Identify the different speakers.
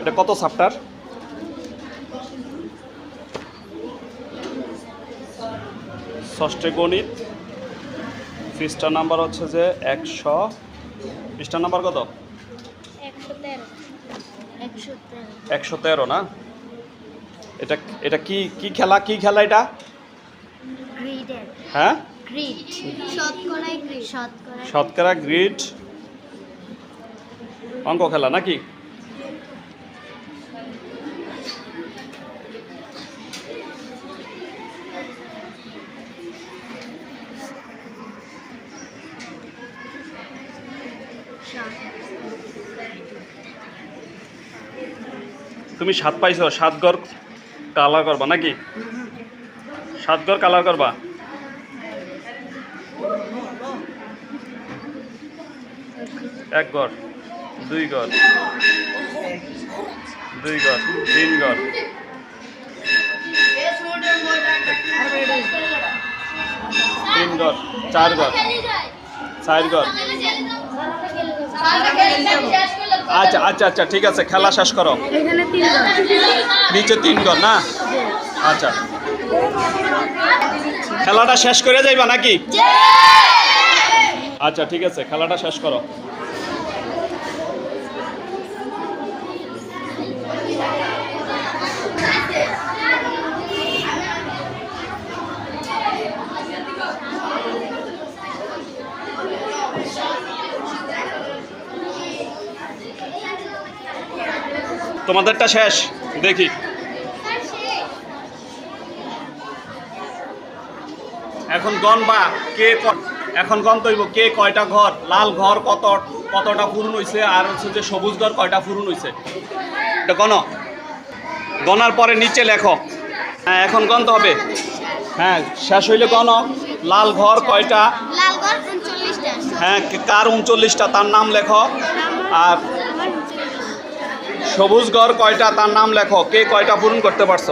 Speaker 1: এটা কত চ্যাপ্টার ষষ্ঠে গণিত। পৃষ্ঠা নাম্বার হচ্ছে যে একশো। পৃষ্ঠা নাম্বার কত?
Speaker 2: একশো তেরো
Speaker 1: না? এটা এটা কি কি খেলা কি খেলা এটা? হ্যাঁ? শতকরা গ্রিড অঙ্ক খেলা নাকি? তুমি সাত পাইছো সাত ঘর কালার করবা নাকি? সাত ঘর কালার করবা? এক ঘর দুই ঘর দুই ঘর তিন ঘর তিন ঘর চার ঘর চার ঘর আচ্ছা আচ্ছা আচ্ছা ঠিক আছে খেলা শেষ করো। নিচে তিন ঘর না? আচ্ছা। খেলাটা শেষ করে যাইবা নাকি? আচ্ছা ঠিক আছে খেলাটা শেষ করো। তোমাদেরটা শেষ দেখি। এখন গনবা কে ক- এখন গন্তব্য কে কয়টা ঘর লাল ঘর কত কতটা পূরণ হয়েছে আর হচ্ছে যে সবুজ ঘর কয়টা পূরণ হয়েছে এটা গণ। গনার পরে নিচে লেখো। হ্যাঁ এখন গন্ত হবে। হ্যাঁ শেষ হইলে গণ। লাল ঘর কয়টা? হ্যাঁ কার উনচল্লিশটা? তার নাম লেখো। আর সবুজ ঘর কয়টা? তার নাম লেখো। কে কয়টা পূরণ করতে পারছ?